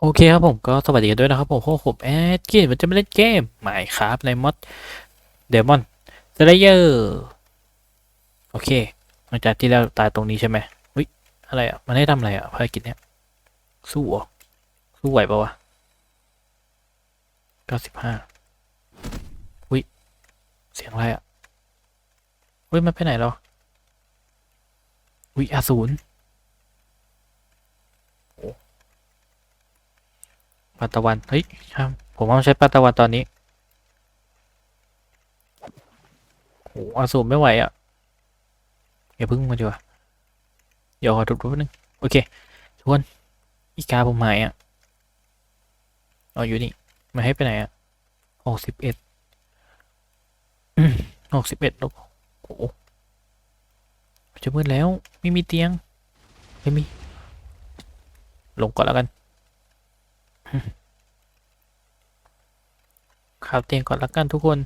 โอเคครับผมก็สวัสดีกันด้วยนะครับผมพวกผมแอดกินมันจะมาเล่นเกมหมายครับในมอดเดมอนสไลเยอร์โอเคหลังจากที่เราตายตรงนี้ใช่ไหมอุ้ยอะไรอะ มันให้ทำอะไรอะภารกิจเนี้ยสู้เหรอสู้ไหวปะวะเก้าสิบห้าอุ้ยเสียงอะไรอะอุ้ยมันไปไหนแล้วอุ้ยอสูร ปาตะวัน เฮ้ยครับผมว่ามันใช้ปาตะวันตอนนี้โอ้อาสูรไม่ไหวอะอย่าพึ่งมาดีกว่าเดี๋ยวขอทุบๆนิดนึง โอเคทุกคนอีกาผมหายอะอ๋ออยู่นี่มาให้ไปไหนอะหกสิบเอ็ดหกสิบเอ็ดล้วโอ้จะมืดแล้ว ไม่มีเตียง ไม่มี ลงก่อนแล้วกัน ข่าวเตียงก่อนละกันทุกคน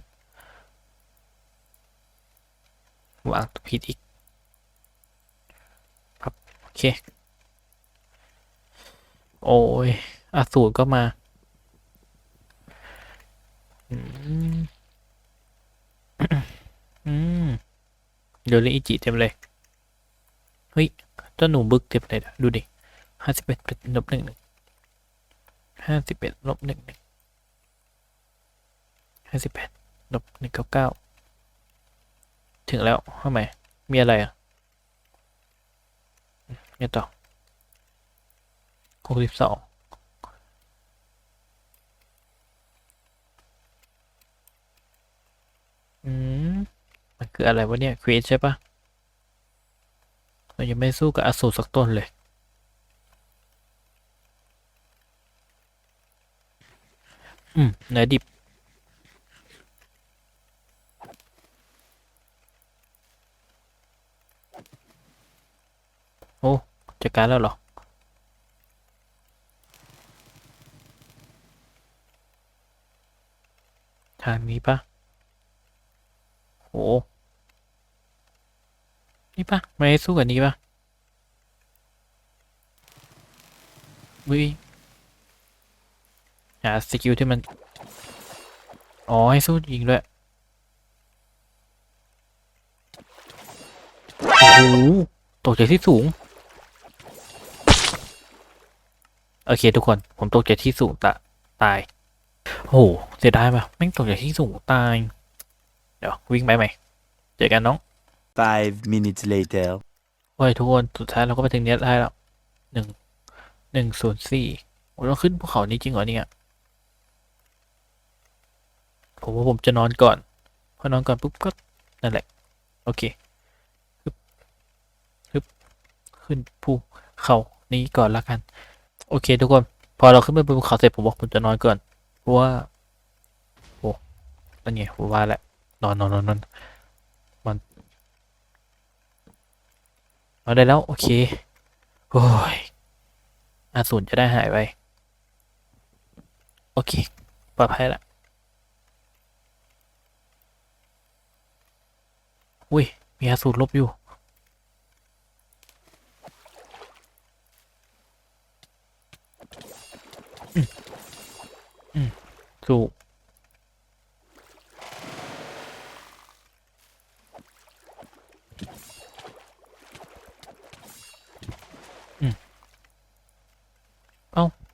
วางผิดอีกครับโอเค โอ้ยอสูรก็มาอืมอืมเดี๋ยวเลยอิจิเต็มเลย เฮ้ยเจ้าหนูบึกเต็มเลยดูดิห้าสิบเอ็ดเป็นลบหนึ่งหนึ่ง ห้าสิบเอ็ดลบหนึ่งหนึ่งห้าสิบแปดลบหนึ่งเก้าเก้าถึงแล้วทำไมมีอะไรอะเนี่ยต่อหกสิบสองอืม มันคืออะไรวะเนี่ยควีใช่ปะเรายังไม่สู้กับอสูรสักต้นเลย อืมเนื้อดิบ โอ้จัดการแล้วเหรอ ทางนี้ปะโห นี่ปะไม่ให้สู้กับนี้ปะวิ หาสกิลที่มัน อ๋อ ให้สู้ยิงด้วยโอ้โหตกจากที่สูง โอเคทุกคน ผมตกจากที่สูงตะตาย โอ้โห เสียดายป่ะแม่งตกจากที่สูงตาย เดี๋ยว วิ่งไปใหม่ เจอกันน้อง Five minutes later. โอ้ยทุกคน สุดท้ายเราก็ไปถึงเนี้ยได้แล้วหนึ่งหนึ่งศูนย์สี่โอ้ยเราขึ้นภูเขานี้จริงเหรอเนี่ย ผมว่าผมจะนอนก่อน พอนอนก่อนปุ๊บก็นั่นแหละ โอเคฮึบฮึบขึ้นภูเขานี้ก่อนละกัน โอเค ทุกคน พอเราขึ้นไปบนภูเขาเสร็จผมบอกผมจะนอนก่อน เพราะว่าโอ้นั่นไงผมว่าแหละนอนนอนนอนนอนเอาได้แล้ว โอเค โอ้ยอาสูรจะได้หายไป โอเค ปลอดภัยและ อุ้ย มีอาสูรลบอยู่ อืมอืมสู้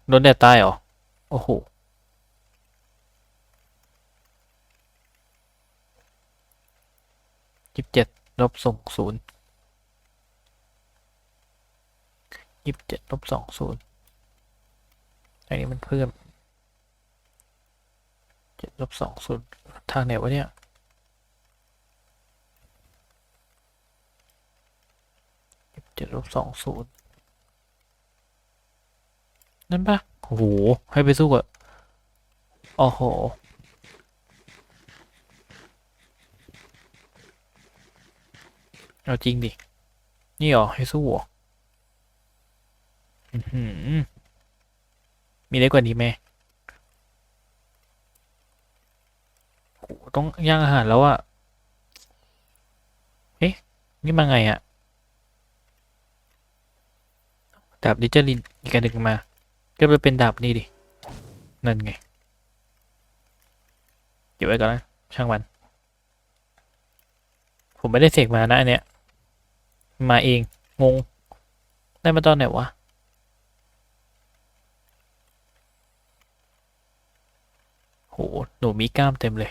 โดนแดดตายเหรอ โอ้โห ยี่สิบเจ็ดลบสองศูนย์ยี่สิบเจ็ดลบสองศูนย์อันนี้มันเพิ่มเจ็ดลบสองศูนย์ทางไหนวะเนี่ยยี่สิบเจ็ดลบสองศูนย์นั่นปะโอ้โห ให้ไปสู้กับโอ้โห เอาจริงดิ นี่หรอให้สู้หรออื้อมีได้กว่านี้ไหมโหต้องย่างอาหารแล้วอะเอ๊ะ นี่มาไงอะดาบดิจลินอีกอันหนึ่งมา ก็ไปเป็นดาบนี่ดิ นั่นไง เก็บไว้ก่อนนะ ช่างมัน ผมไม่ได้เสกมานะอันเนี้ย มาเอง งง ได้มาตอนไหนวะ โห หนูมีกล้ามเต็มเลย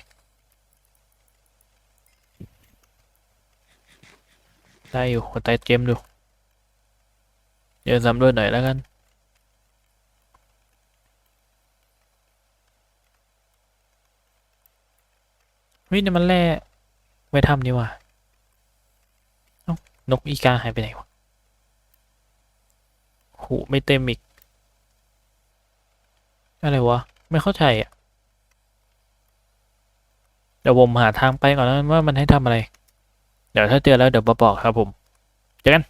ได้อยู่หัวใจเจมดูเดี๋ยวสำรวจหน่อยแล้วกันเฮ้ยนี่มันแร่ไว้ทำนี่ว่ะเอ้า นกอีกาหายไปไหนวะโหไม่เต็มอีก อะไรวะ ไม่เข้าใจอะ เดี๋ยวผมหาทางไปก่อนนะว่ามันให้ทำอะไร เดี๋ยวถ้าเจอแล้วเดี๋ยวมาบอกครับผมเจอกัน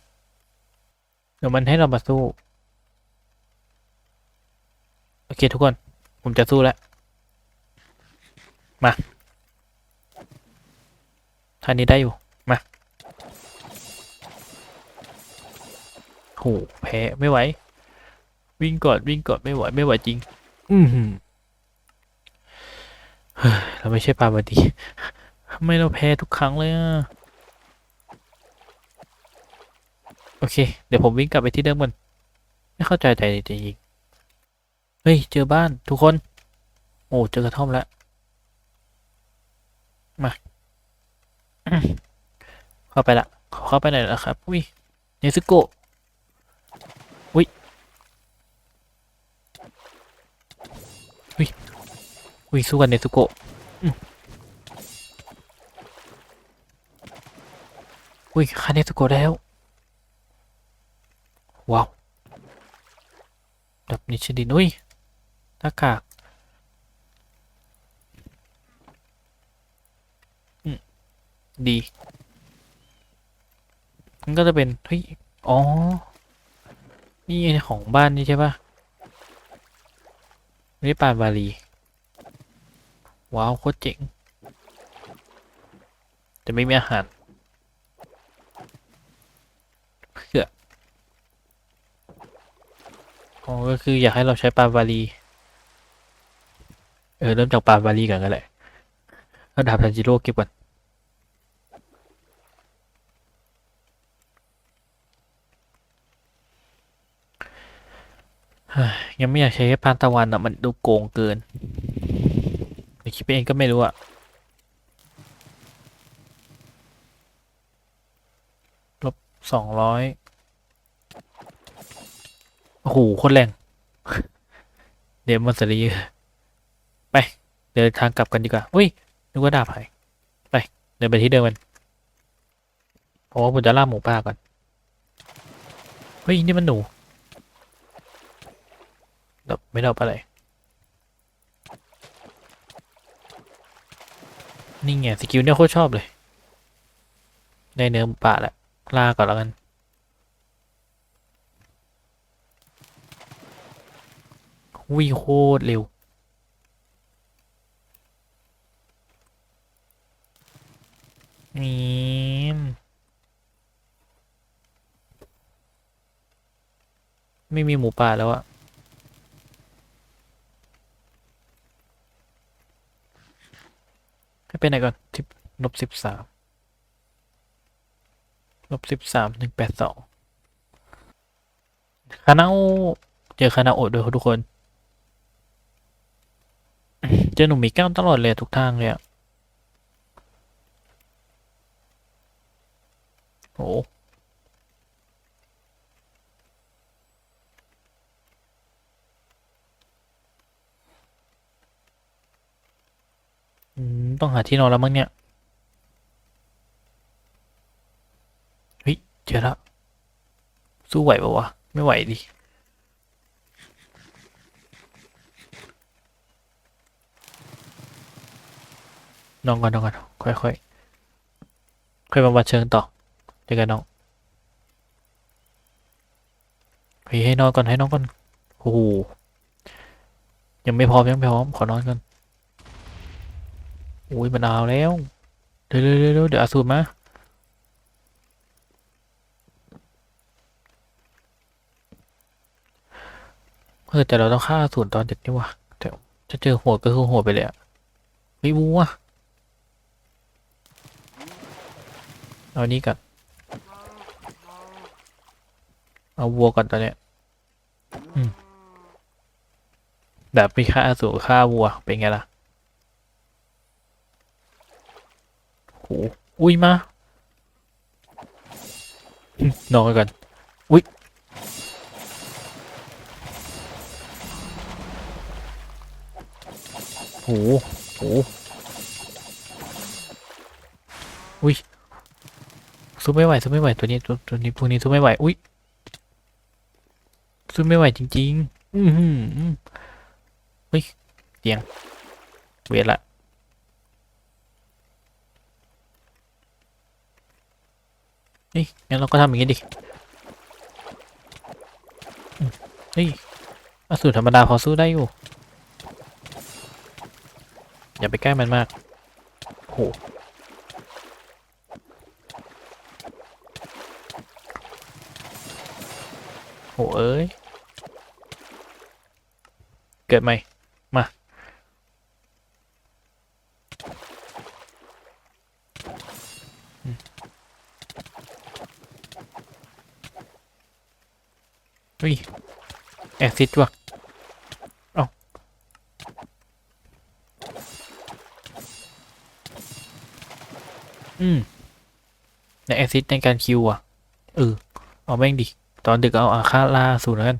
เดี๋ยวมันให้เรามาสู้ โอเคทุกคน ผมจะสู้แล้ว มาท่านี้ได้อยู่ หแพ้ไม่ไหว วิ่งก่อนวิ่งก่อนไม่ไหวไม่ไหวจริง อือหือเฮ้ยเราไม่ใช่ปาบาดีทำไมเราแพ้ทุกครั้งเลยอะโอเค เดี๋ยวผมวิ่งกลับไปที่เดิมกันไม่เข้าใจใจจริงๆเฮ้ย เจอบ้านทุกคน โอ้เจอกระท่อมแล้ว มา เข้าไปละขอเข้าไปหน่อยนะครับอุ้ยเนซึโกะอุ้ย อุ้ย อุ้ยสู้กันเนซึโกะอืมอุ้ยฆ่าเนซึโกะแล้วว้าวดับนิชดินอุ้ยหน้ากากอืมดีมันก็จะเป็นเฮ้ยอ๋อ นี่ของบ้านนี่ใช่ปะนี่ปานบาลี ว้าวโคตรเจ๋งแต่ไม่มีอาหารเพื่ออ๋อก็คืออยากให้เราใช้ปาบาลีเออเริ่มจากปาบาลีก่อนก็ได้แล้วดาบทันจิโร่เก็บก่อนยังไม่อยากใช้แค่ปานตะวันอะ มันดูโกงเกิน หรือคิดไปเองก็ไม่รู้อะลบสองร้อยโอ้โหโคนแรง เดี๋ยวมันสรีไป เดินทางกลับกันดีกว่า อุ้ย นึกว่าดาบหายไป เดินไปที่เดิมกันเพราะว่าผมจะล่าหมูป่าก่อน เฮ้ย นี่มันหนูดอกไม่ดอกอะไร นี่ไงสกิลเนี่ยโคตรชอบเลย ได้เนื้อป่าแล้วล่าก่อนแล้วกัน วิ่งโคตรเร็ว นี่ไม่มีหมูป่าแล้วอะ ให้ไปไหนก่อนทิปลบสิบสามลบสิบสามหนึ่งแปดสองคานาโอเจอคานาโอด้วยทุกคน เจอหนุ่มมีแก้วตลอดเลยทุกทางเลยอะโอ้อืม ต้องหาที่นอนแล้วมั้งเนี่ยเฮ้ยเจอแล้วสู้ไหวปะวะ ไม่ไหวดินอนก่อนนอนก่อนค่อยค่อยค่อยมาวัดเชิงต่อเจอกันน้องเฮ้ยให้นอนก่อนให้นอนก่อนโอ้โหยังไม่พร้อมยังไม่พร้อมขอนอนก่อน อุ้ยมันเอาแล้วเร็วเร็วเร็วเร็วเดี๋ยวอาสูรมาอแต่เราต้องฆ่าสูรตอนเด็กนี่วะแต่จะเจอหัวก็คือหัวไปเลยอะเฮ้ยวัวเอานี้ก่อนเอาวัวก่อนตอนเนี้ยอืมแบบไม่ฆ่าสูรฆ่าวัวเป็นไงล่ะ โหอุ้ยมาอนอนก่อน อุ้ยโหโหอุ้ยสู้ไม่ไหวสู้ไม่ไหวตัวนี้ตัวตัวนี้พวกนี้สู้ไม่ไหวอุ้ยสู้ไม่ไหวจริง ๆ อือหือเฮ้ยเตียงเวทละ เฮ้ยงั้นเราก็ทำอย่างนี้ดิเฮ้ยอสูรธรรมดาพอสู้ได้อยู่ อย่าไปใกล้มันมากโหโหเอ้ย เกิดใหม มา อืมเฮ้ยแอซิดว่ะอืมในแอซิดในการคิวอะเออเอาแม่งดิ ตอนดึกเอาอาค่าล่าสูตรแล้วกัน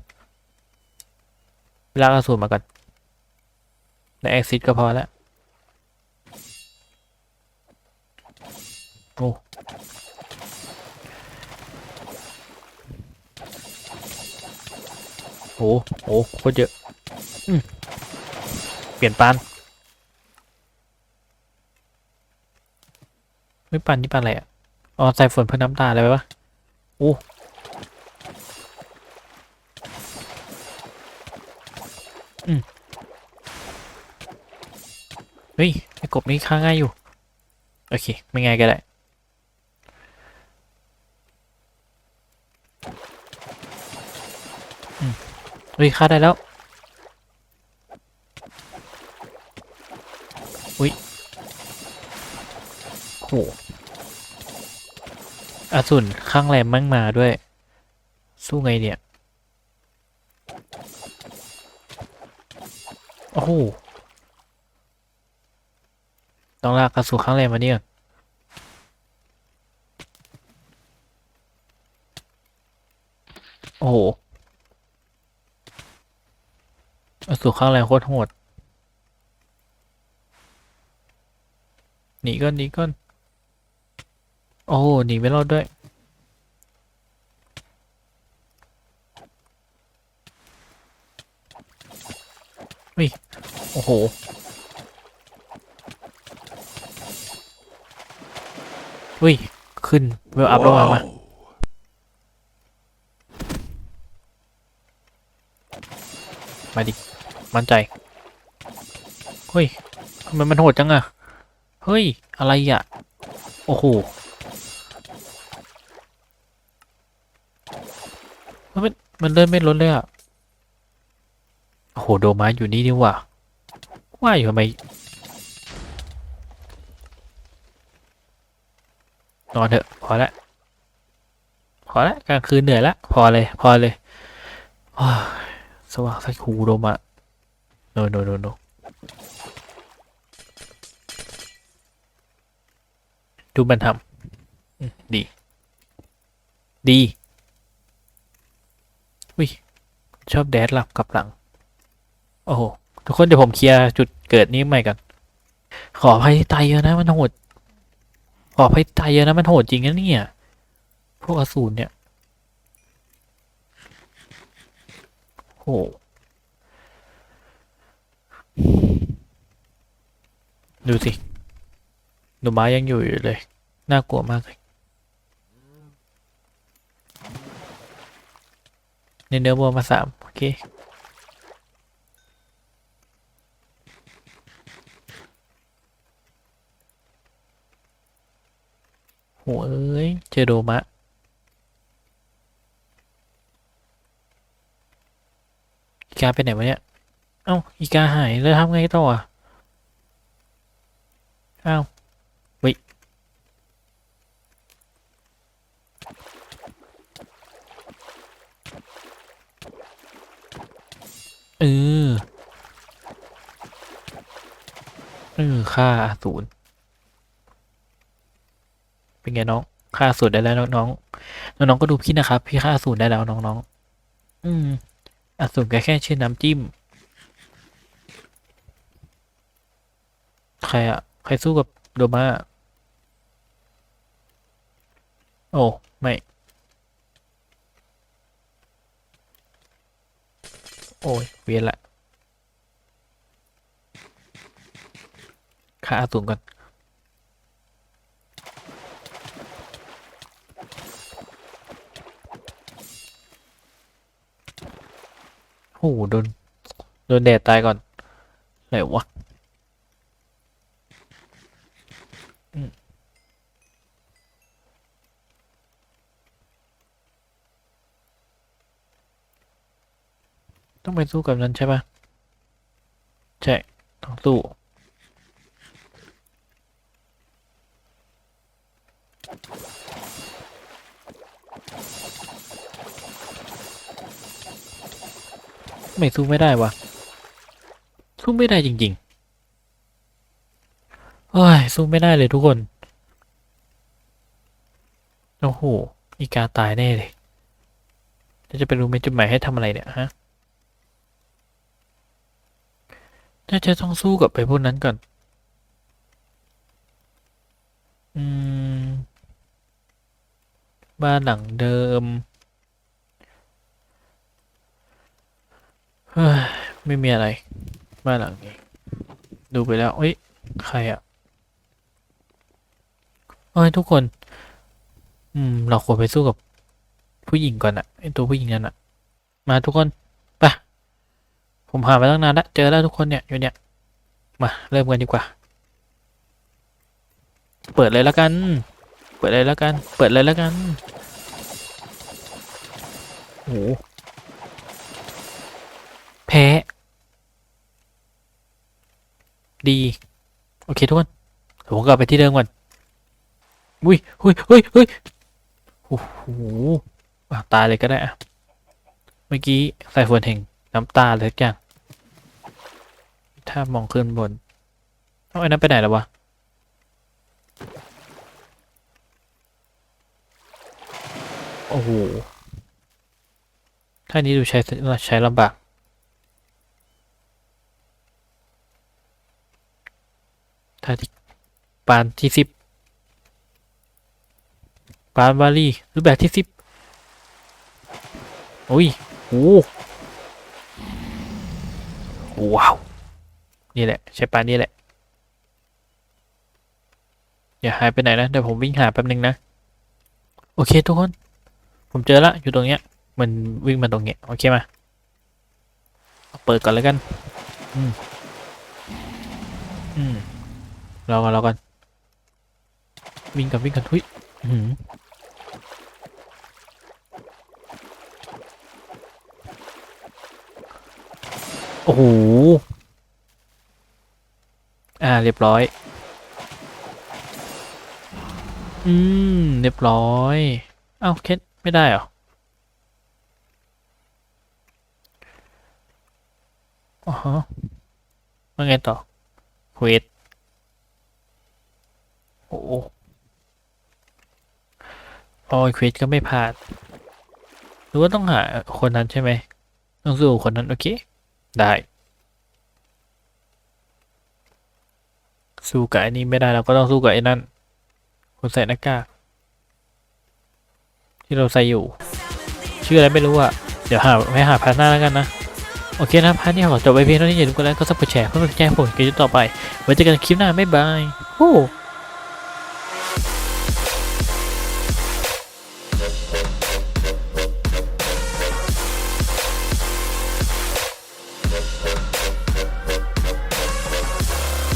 ลากาสูตรมากันในแอซิดก็พอแล้วโอ้ โหโหโคตรเยอะอืเปลี่ยนปานไม่ปันนี่ปันอะไรอะอ๋อใส่ฝนเพื่อน้ำตาอะไรไปปะโอ้เฮ้ยไอ้กบนี่ฆ่าง่ายอยู่ โอเค ไม่ง่ายก็ได้ เฮ้ยฆ่าได้แล้ว อุ้ยโหอสูรข้างแรมมั่งมาด้วย สู้ไงเนี่ย โอ้โหต้องลากกระสุนข้างแรมมาเนี่ยโอ้โหอ สูรข้างแรมโคตรโหดหนีก่อนหนีก่อน โอ้หนีไม่รอดด้วยเฮ้ย โอ้โหเฮ้ย ขึ้น เวลอัพลงมามามาดิ มั่นใจ เฮ้ยทำไมมันโหดจังอะเฮ้ย อะไรอะโอ้โหมันไม่มันเลื่อนไม่ลดเลยอะโอ้โห โดมาอยู่นี่นี่ว่าว่าอยู่ทำไมนอนเถอะ พอละพอละกลางคืนเหนื่อยละ พอเลย พอเลยโอ้สว่างสักหูโดมาโนโนโนโนดูมันทำอืมดีดีอุ้ยชอบแดดหลับกลับหลัง โอ้โห ทุกคนเดี๋ยวผมเคลียร์จุดเกิดนี้ใหม่กัน ขออภัยที่ตายเยอะนะมันโหด ขออภัยที่ตายเยอะนะมันโหดจริงนะเนี่ย พวกอสูรเนี่ยโห ดูสิหนูม้ายังอยู่อยู่เลย น่ากลัวมากเลยในเนื้อวัวมาสามโอเคโหเอ้ย เจอโดมะโอเคอีกาไปไหนวะเนี่ย เอ้าอีกาหายแล้วทำไงต่ออะเอ้าวิเออเออค่าศูนย์เป็นไงน้อง ค่าศูนย์ได้แล้วน้องๆน้องก็ดูพี่นะครับ พี่ค่าศูนย์ได้แล้วน้องๆอืมอสูรก็แค่ชื่อน้ำจิ้ม ใครอะใครสู้กับโดมาโอ้ ไม่ โอ้ย เวียนละค่าอาสูรก่อนโอ้โหโดน โดนแดดตายก่อน ไหนวะอืม ต้องไปสู้กับนั้นใช่ปะใช่ ต้องสู้ไม่สู้ไม่ได้วะสู้ไม่ได้จริง ๆ เฮ้ยสู้ไม่ได้เลยทุกคน โอ้โห อีกาตายแน่เลยแล้วจะไปรู้ไหมจุดหมายให้ทำอะไรเนี่ยฮะน่าจะต้องสู้กับไปพวกนั้นก่อน อืม บ้านหลังเดิม เฮ้ย ไม่มีอะไร บ้านหลังนี้ ดูไปแล้ว เอ้ย ใครอะ เอ้ยทุกคน อืม เราควรไปสู้กับผู้หญิงก่อนอะไอตัวผู้หญิงนั่นอะมาทุกคนไปผมหามาตั้งนานแล้วเจอแล้วทุกคนเนี่ยอยู่เนี่ย มาเริ่มกันดีกว่า เปิดเลยแล้วกัน เปิดเลยแล้วกัน เปิดเลยแล้วกันโอ้โหแพ้ดี โอเคทุกคนผมกลับไปที่เดิมก่อน อุ้ยเฮ้ยเฮ้ยเฮ้ยโอ้โหตายเลยก็ได้อะเมื่อกี้ใส่ฝนแห่งน้ำตาเลยทุกอย่าง ถ้ามองขึ้นบนเอาไอ้นั้นไปไหนแล้ววะโอ้โหท่านี้ดูใช้ใช้ลำบากท่าที่ปานที่สิบ ปานวาลีรูปแบบที่สิบโอ้ยโอ้ว้าว นี่แหละ ใช้ปานนี่แหละ อย่าหายไปไหนนะ เดี๋ยวผมวิ่งหาแป๊บนึงนะ โอเคทุกคน ผมเจอละ อยู่ตรงเนี้ย มันวิ่งมาตรงเนี้ย โอเคมาเาเปิดก่อนแล้วกัน อืม อืมรอก่อนรอก่อนวิ่งกันวิ่งกันทุยอื้อ โอ้โห อ่า เรียบร้อย อืม เรียบร้อย เอ้าเคสไม่ได้เหรออ๋อฮะว่าไงต่อเควสโอ้โโอ้ยควิดก็ไม่ผ่านหรือว่าต้องหาคนนั้นใช่ไหมต้องสู้คนนั้น โอเค ได้ สู้กับไอ้นี้ไม่ได้เราก็ต้องสู้กับไอ้นั่น คนใส่หน้ากากที่เราใส่อยู่ ชื่ออะไรไม่รู้อะเดี๋ยวหาไปหาพาร์ทหน้าแล้วกันนะ โอเคนะพาร์ทนี้ขอจบไว้เพียงเท่านี้อย่าลืมกดไลค์กดซับกดแชร์เพื่อเป็นกำลังใจผมกินต่อไป ไว้เจอกันคลิปหน้า บ๊ายบาย โอ้